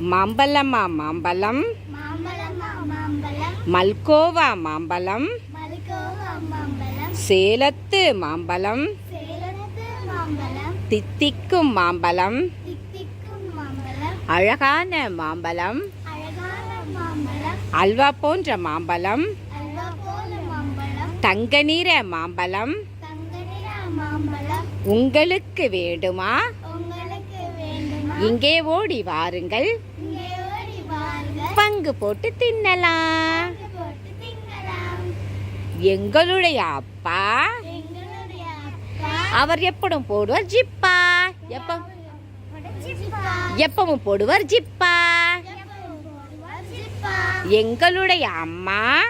மாம்பழமா மாம்பழம்? மல்கோவா மாம்பழம்? சேலத்து மாம்பழம்? தித்திக்கும் மாம்பழம்? அழகான மாம்பழம்? அல்வா போன்ற மாம்பழம்? தங்க நிற மாம்பழம்? உங்களுக்கு வேண்டுமா? இங்கே ஓடி வாருங்கள். பங்கு போட்டு தின்னலாம். எங்களுடைய அப்பா. அவர் எப்படும் போடுவார் ஜிப்பா. எப்ப? எப்பவும் போடுவார் ஜிப்பா. எங்களுடைய அம்மா.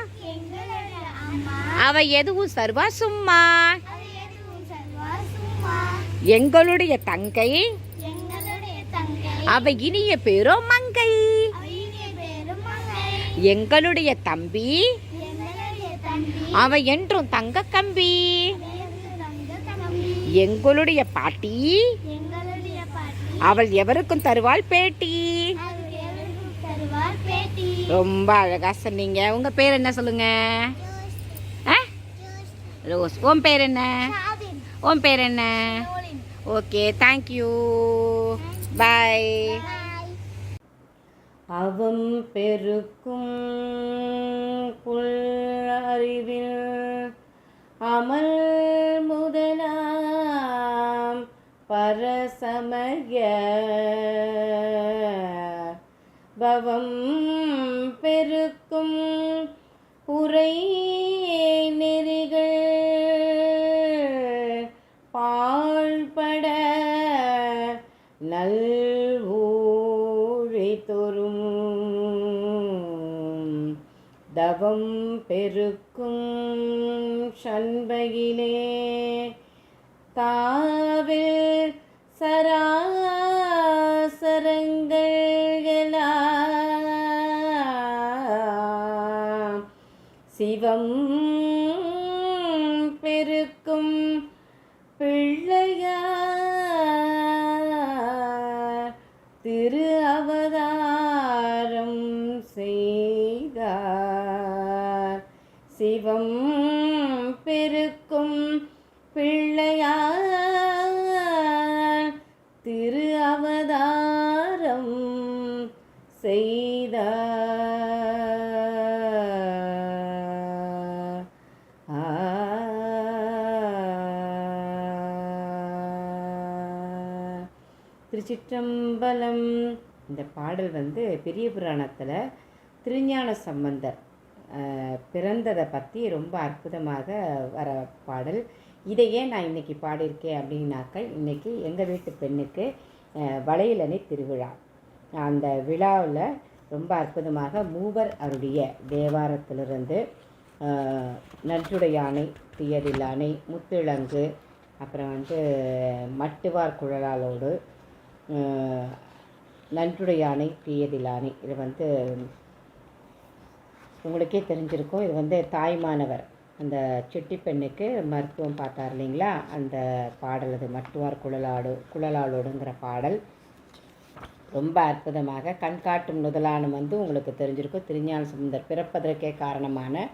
அவ எதுவும் சர்வா சும்மா. எங்களுடைய தங்கை. அவ இனிய பேரோ மங்கை. அவையிலே பேரும் மங்கை. எங்களுடைய தம்பி. அவ என்றும் தங்க கம்பி. எங்களுடைய பாட்டி. அவள் எவருக்கும் தருவாள் பேட்டி. ரொம்ப அழகா சொன்னீங்க. உங்க பேர் என்ன சொல்லுங்க? ரோஸ் உன் பேர் என்ன? உன் பேர் என்ன? ஓகே தேங்க்யூ பாய் அவம் பெருக்கும் அறிவில் அமல் முதலாம் பரசமய பவம் பெருக்கும் உரை செய்தார் திருச்சிற்றம்பலம். இந்த பாடல் வந்து பெரிய புராணத்தில் திருஞான சம்பந்தர் பிறந்ததை பற்றி ரொம்ப அற்புதமாக வர பாடல். இதையே நான் இன்னைக்கு பாடியிருக்கேன் அப்படின்னாக்க இன்னைக்கு எங்கள் வீட்டு பெண்ணுக்கு வளையலணி திருவிழா. அந்த விழாவில் ரொம்ப அற்புதமாக மூவர் அருடைய தேவாரத்திலிருந்து நன்றுடையானை தீயதில்லானை முத்திழங்கு அப்புறம் வந்து மட்டுவார் குழலாலோடு நன்றுடையானை தீயதில்லானை இது வந்து உங்களுக்கே தெரிஞ்சிருக்கும். இது வந்து தாய்மானவர் அந்த செட்டி பெண்ணுக்கு மருத்துவம் பார்த்தார் இல்லைங்களா? அந்த பாடல் அது மட்டுவார் குழலாடு குழலாளோடுங்கிற பாடல். ரொம்ப அற்புதமாக கண்காட்டும் முதலானம் வந்து உங்களுக்கு தெரிஞ்சிருக்கும். திருஞான சுந்தர் பிறப்பதற்கே காரணமான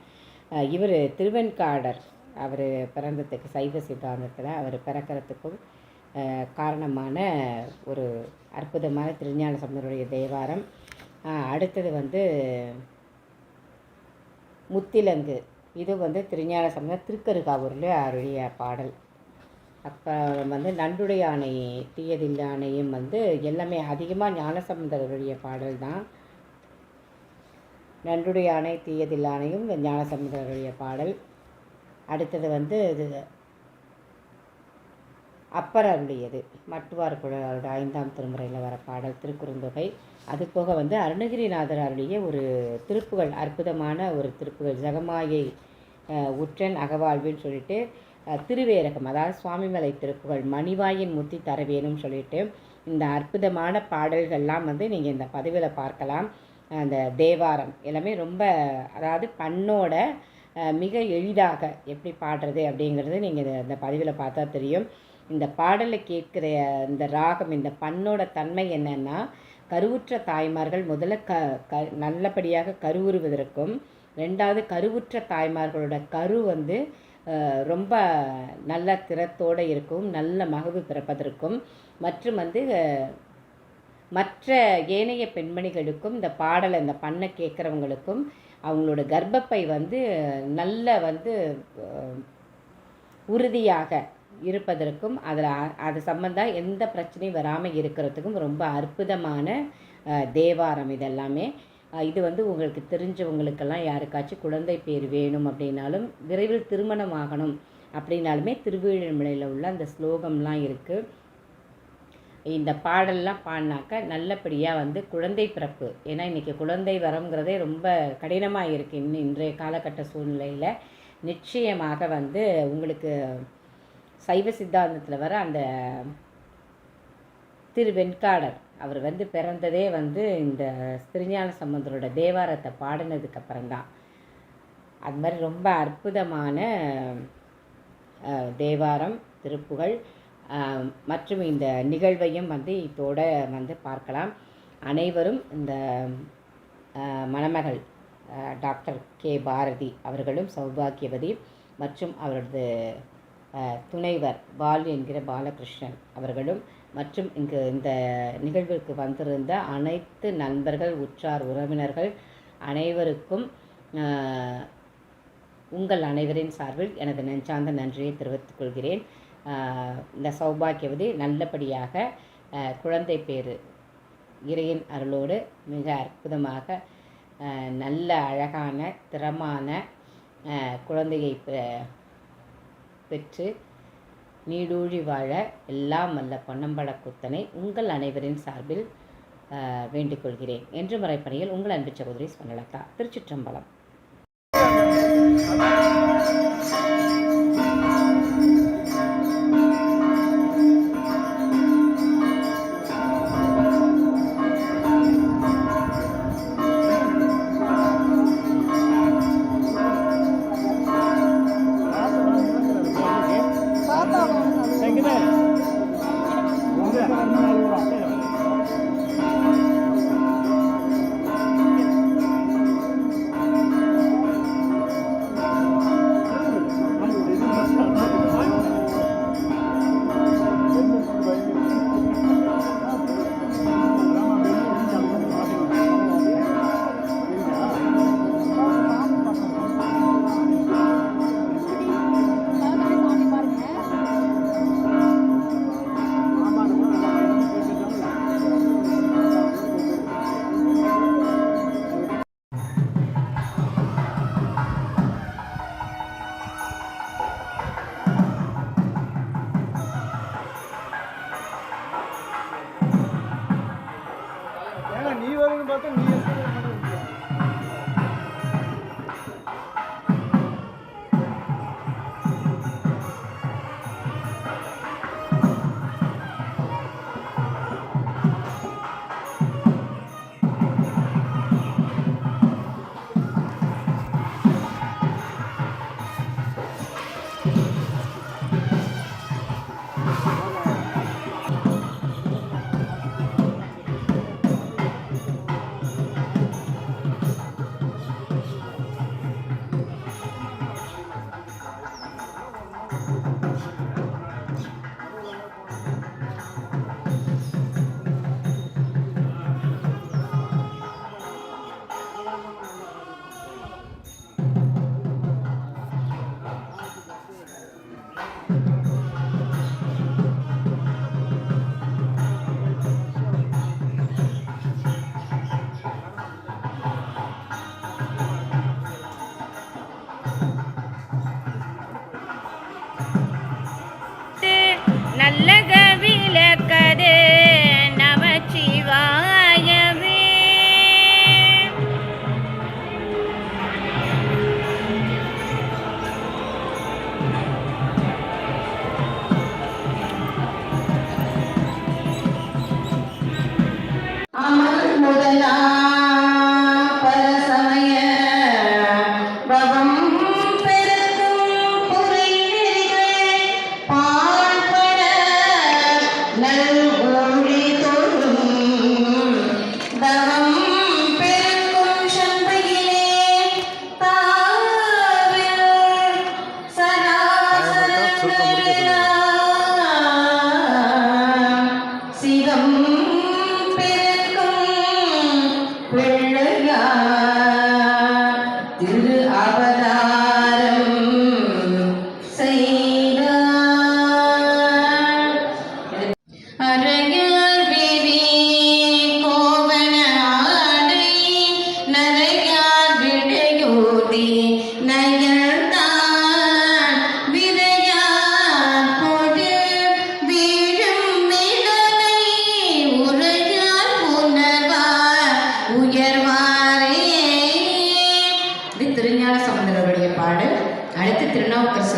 இவர் திருவெண்காடர். அவர் பிறந்ததுக்கு சைவ சித்தாந்தத்தில் அவர் பிறக்கிறதுக்கும் காரணமான ஒரு அற்புதமான திருஞான சம்பந்தருடைய தேவாரம். அடுத்தது வந்து முத்திலங்கு. இது வந்து திருஞான சம்பந்தர் திருக்கருகாவூரில் அருளிய பாடல். அப்புறம் வந்து நண்டுடையானை தீயதில்லானையும் வந்து எல்லாமே அதிகமாக ஞானசம்பந்தருடைய பாடல் தான் நண்டுடையானை தீயதில்லானையும் ஞானசம்பந்தருடைய பாடல். அடுத்தது வந்து இது அப்பர் அருளியது மட்டுவார் குழலோட ஐந்தாம் திருமுறையில் வர பாடல் திருக்குறுந்தொகை. அது போக வந்து அருணகிரிநாதர் அருளிய ஒரு திருப்புகள் அற்புதமான ஒரு திருப்புகள் ஜெகமாயை உற்றன் அகவாழ்வுன்னு சொல்லிட்டு திருவேரகம் அதாவது சுவாமிமலை திருப்புகள் மணிவாயின் முத்தி தர வேணும்னு சொல்லிட்டு இந்த அற்புதமான பாடல்கள்லாம் வந்து நீங்கள் இந்த பதிவில் பார்க்கலாம். அந்த தேவாரம் எல்லாமே ரொம்ப அதாவது பண்ணோட மிக எளிதாக எப்படி பாடுறது அப்படிங்கிறது நீங்கள் இந்த பதிவில் பார்த்தா தெரியும். இந்த பாடலை கேட்குற இந்த ராகம் இந்த பண்ணோட தன்மை என்னென்னா கருவுற்ற தாய்மார்கள் முதல்ல க க நல்லபடியாக கருவுறுவதற்கும் ரெண்டாவது கருவுற்ற தாய்மார்களோட கரு வந்து ரொம்ப நல்ல திறத்தோடு இருக்கும் நல்ல மகவு பிறப்பதற்கும். மற்றும் வந்து மற்ற ஏனைய பெண்மணிகளுக்கும் இந்த பாடலை இந்த பண்ணை கேட்குறவங்களுக்கும் அவங்களோட கர்ப்பப்பை வந்து நல்ல வந்து உறுதியாக இருப்பதற்கும் அதில் அது சம்மந்தம் எந்த பிரச்சனையும் வராமல் இருக்கிறதுக்கும் ரொம்ப அற்புதமான தேவாரம் இதெல்லாமே. இது வந்து உங்களுக்கு தெரிஞ்சவங்களுக்கெல்லாம் யாருக்காச்சும் குழந்தை பேர் வேணும் அப்படின்னாலும் விரைவில் திருமணம் ஆகணும் அப்படின்னாலுமே திருவிழிமலையில் உள்ள அந்த ஸ்லோகம்லாம் இருக்குது இந்த பாடல்லாம் பாடினாக்க நல்லபடியாக வந்து குழந்தை பிறப்பு. ஏன்னா இன்றைக்கி குழந்தை வரங்கிறதே ரொம்ப கடினமாக இருக்குது இன்னும் இன்றைய காலகட்ட சூழ்நிலையில். நிச்சயமாக வந்து உங்களுக்கு சைவ சித்தாந்தத்தில் வர அந்த திரு வெண்காடர் அவர் வந்து பிறந்ததே வந்து இந்த திருஞான சம்பந்தரோட தேவாரத்தை பாடினதுக்கு அப்புறம்தான். அது மாதிரி ரொம்ப அற்புதமான தேவாரம் திருப்புகள் மற்றும் இந்த நிகழ்வையும் வந்து இதோட வந்து பார்க்கலாம். அனைவரும் இந்த மணமகள் டாக்டர் கே. பாரதி அவர்களும் சௌபாகியவதி மற்றும் அவரது துணைவர் பால் என்கிற பாலகிருஷ்ணன் அவர்களும் மற்றும் இங்கு இந்த நிகழ்விற்கு வந்திருந்த அனைத்து நண்பர்கள் உற்றார் உறவினர்கள் அனைவருக்கும் உங்கள் அனைவரின் சார்பில் எனது நெஞ்சார்ந்த நன்றியை தெரிவித்துக் கொள்கிறேன். இந்த சௌபாக்கியவதி நல்லபடியாக குழந்தை பேர் இறையின் அருளோடு மிக அற்புதமாக நல்ல அழகான திறமான குழந்தையை பெ- பெற்று நீடூழி வாழ எல்லாம் வல்ல பொன்னம்பல குத்தனை உங்கள் அனைவரின் சார்பில் வேண்டிக்கொள்கிறேன். என்று முறைப்பணியில் உங்கள் அன்பு சகோதரி ஸ்வர்ணலதா திருச்சிற்றம்பலம்.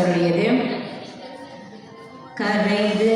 பேசக்கூடியது கரைது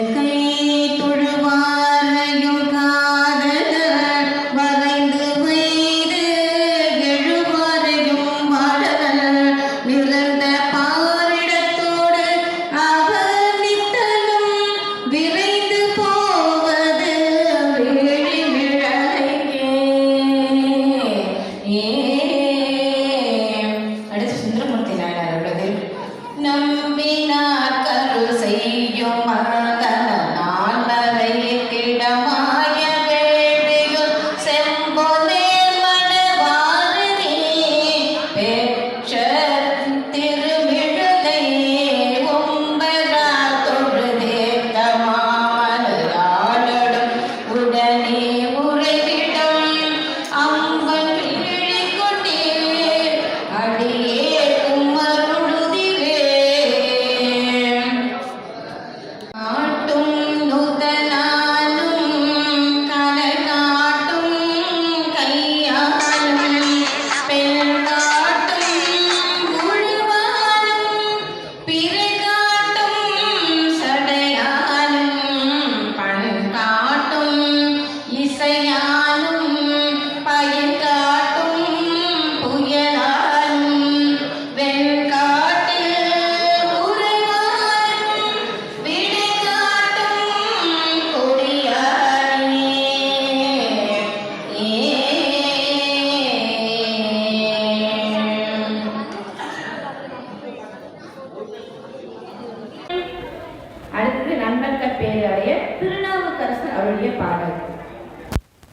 அவருடைய பாடல்.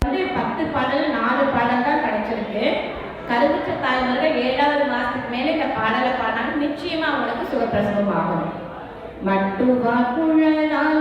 வந்து பத்து பாடல் நாலு பாடல் தான் கிடைச்சிருக்கு. கருவுற்ற தாய்மார்கள் ஏழாவது மாதத்துக்கு மேல இந்த பாடலை பாடினாலும் நிச்சயமா அவங்களுக்கு சுகப்பிரசவம் ஆகணும். Matua குழலால்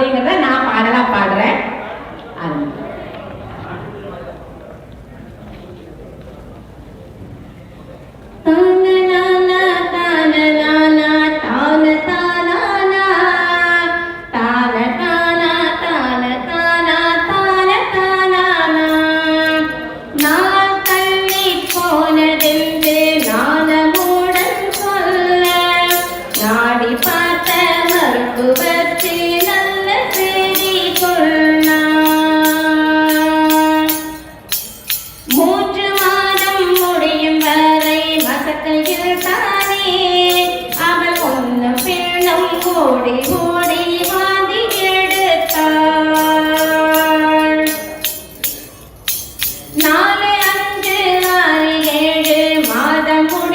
being a mentor.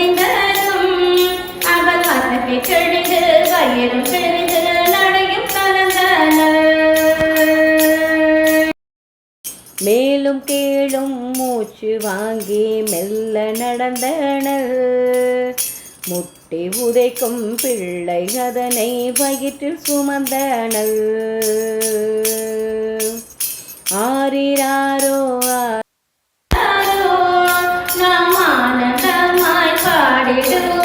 தெரிந்ததும் அவள் வாசத்தை கிழிந்து வயிறும் கிழிந்து நடையும் மேலும் கீழும் மூச்சு வாங்கி மெல்ல நடந்தனர் முட்டி உதைக்கும் பிள்ளை அதனை வயிற்றில் சுமந்தனல் ஆறிராரோ കടയിട്ട്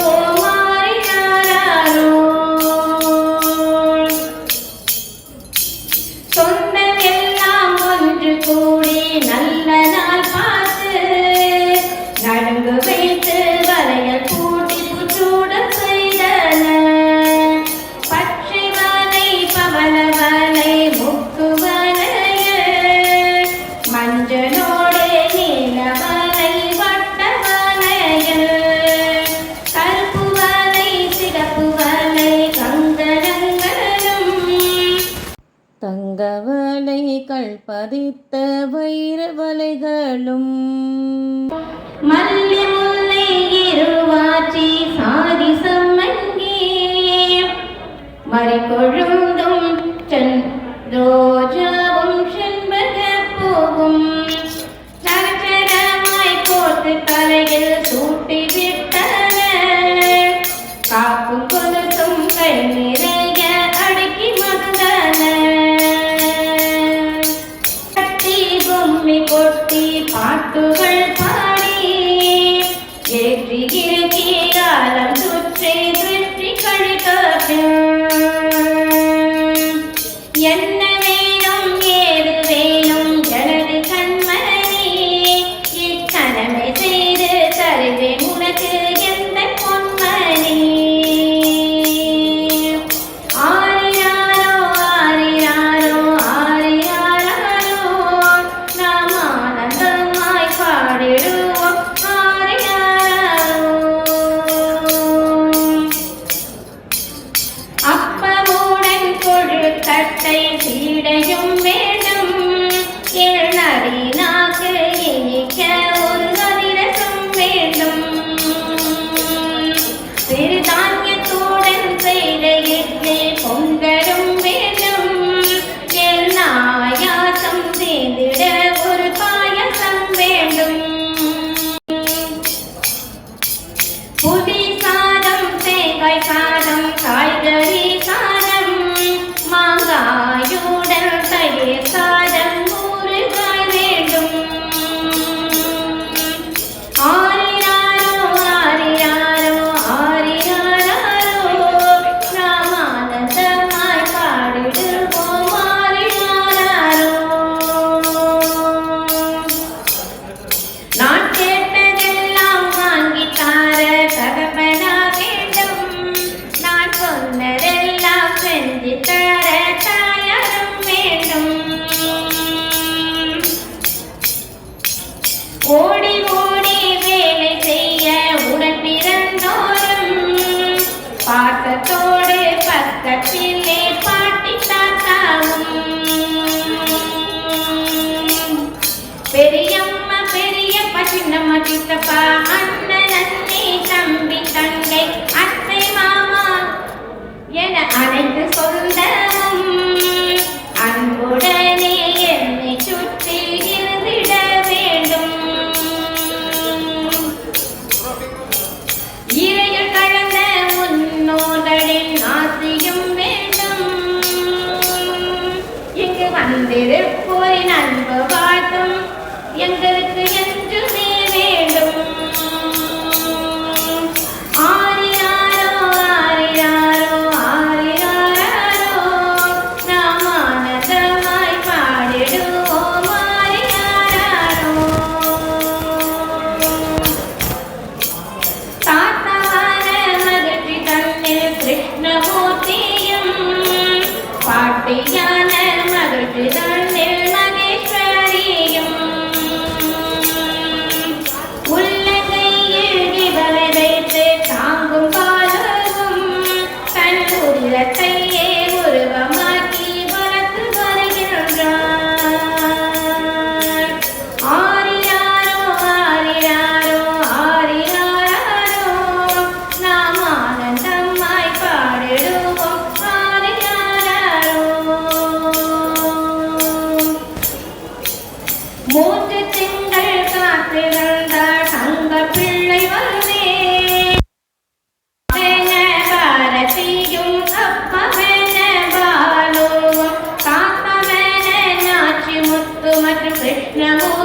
Now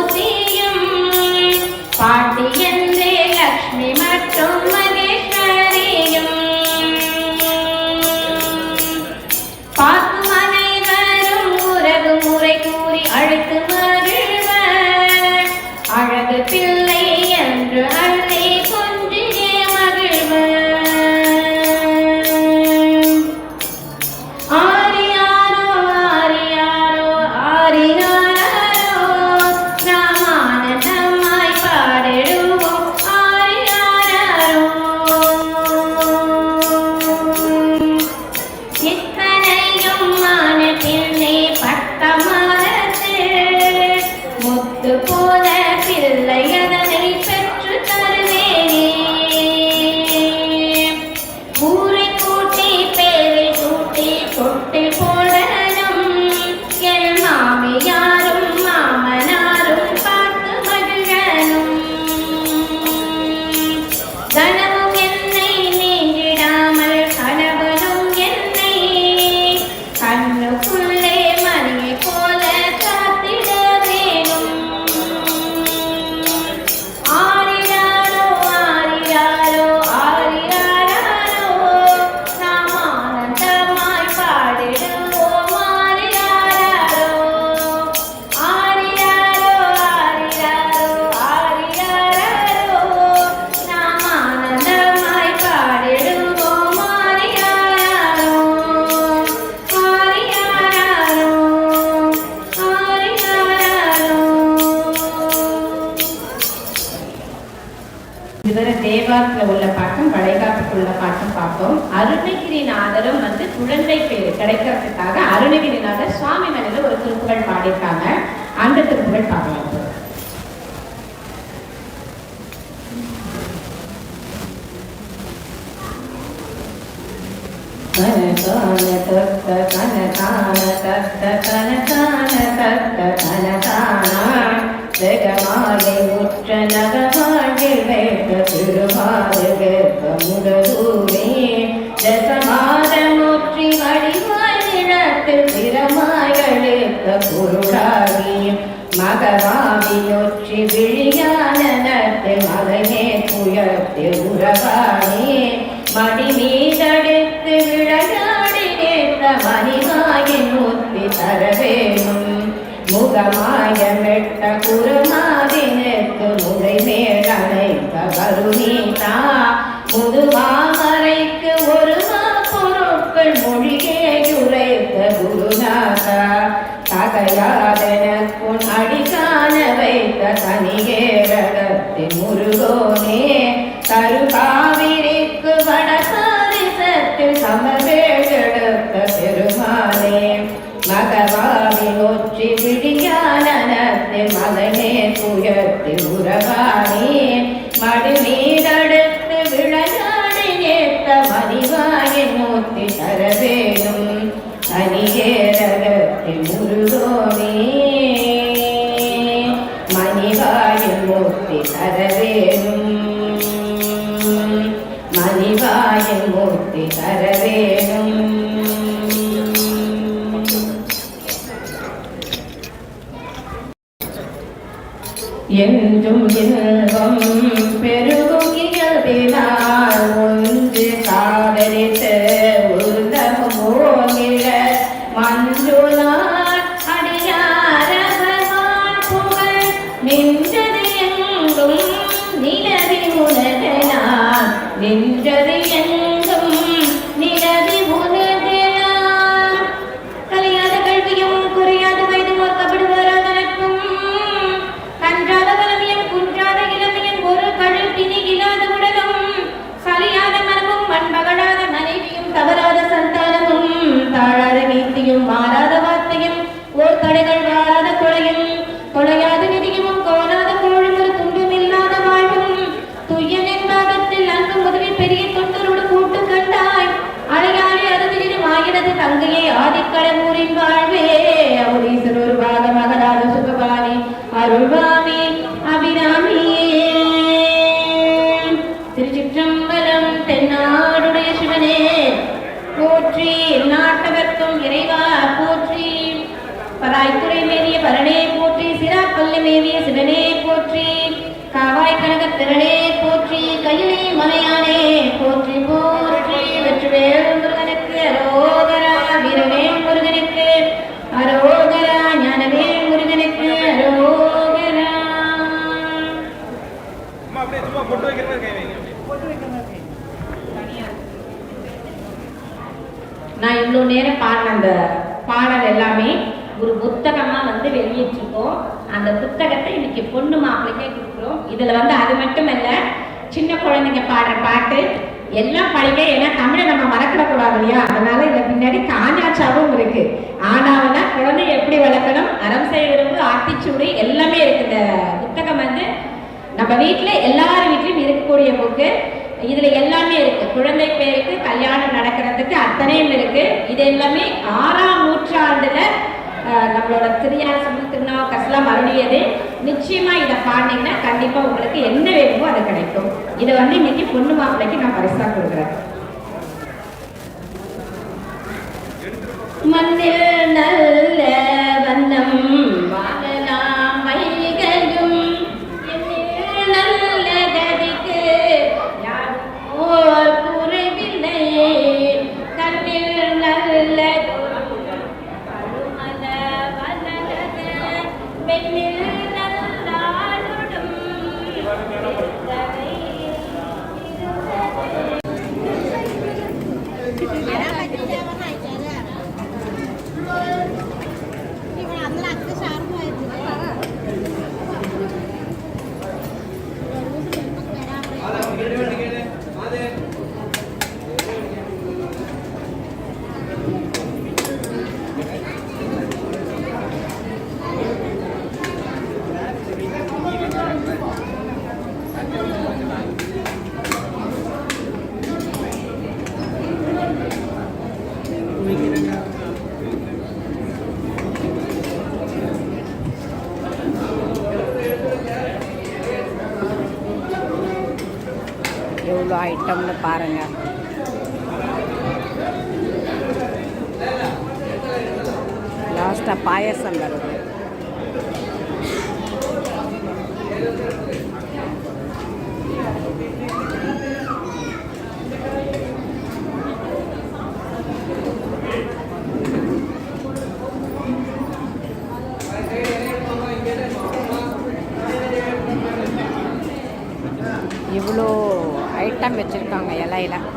என்பது தேவாரத்தில் உள்ள பாட்டும் வளைகாப்புக்கு உள்ள பாட்டும் பார்த்தோம். அருணகிரிநாதரும் வந்து குழந்தை பேர் கிடைக்கிறதுக்காக அருணகிரிநாதர் சுவாமி மேலே ஒரு திருப்புகழ் பாடியிருக்காங்க. அந்த திருப்புகழ் பார்க்கலாம். கன கான தத்த கன கான தத்த கன கான தத்த கன கான ஜெகமாலை முற்ற நகர திருவாதகமுடூரே தசமாதமுற்றி வழிவாழிடத்தில் திறமாயழுத்த பொருளாகி மகவாமியொற்றி விழியானனத்தில் மகனே புயத்தில் உறவானே மடி மீதடுத்து விளையாடி நேர்த்த மணிமாயின் ஒத்தி தர வேணும் முகமாய மெட்ட குருமாதினுக்கு முறை மேலணைத்த வருணீதா முதுமாமரைக்கு ஒரு பொருட்கள் மொழியே உரைத்த குருநாதா தகையாதனக்குன் அடிக்கான வைத்த தனிகேரகத்தின் முருகோனே தருகா இவ்வளோ நேரம் பாடின அந்த பாடல் எல்லாமே ஒரு புத்தகமாக வந்து வெளியிட்டிருக்கோம். அந்த புத்தகத்தை இன்னைக்கு பொண்ணு மாப்பிள்ளைக்கே கொடுக்குறோம். இதில் வந்து அது மட்டும் இல்லை சின்ன குழந்தைங்க பாடுற பாட்டு எல்லாம் படிக்க ஏன்னா தமிழை நம்ம மறக்கிடக்கூடாது இல்லையா? அதனால இதுல பின்னாடி காஞ்சாச்சாவும் இருக்கு. ஆனாவனா குழந்தை எப்படி வளர்க்கணும்? அறம் செய்ய விரும்பு ஆத்திச்சூடு எல்லாமே இருக்கு. இந்த புத்தகம் வந்து நம்ம வீட்டில் எல்லார் வீட்லேயும் இருக்கக்கூடிய புக்கு. இதுல எல்லாமே இருக்கு. குழந்தை பேருக்கு கல்யாணம் நடக்கிறதுக்கு அத்தனையும் இருக்கு. இது எல்லாமே ஆறாம் நூற்றாண்டுல நம்மளோட திருஞான சம்பந்த திருநாவுக்கரசுலாம் அருளியது நிச்சயமா இதை பாடினீங்கன்னா கண்டிப்பா உங்களுக்கு என்ன வேணுமோ அது கிடைக்கும். இதை வந்து இன்னைக்கு பொண்ணு மாப்பிள்ளைக்கு நான் பரிசா கொடுக்குறேன். மண்ணில் நல்ல ஐட்டம்னு பாருங்க. லாஸ்ட்டாக பாயசம் வருது. la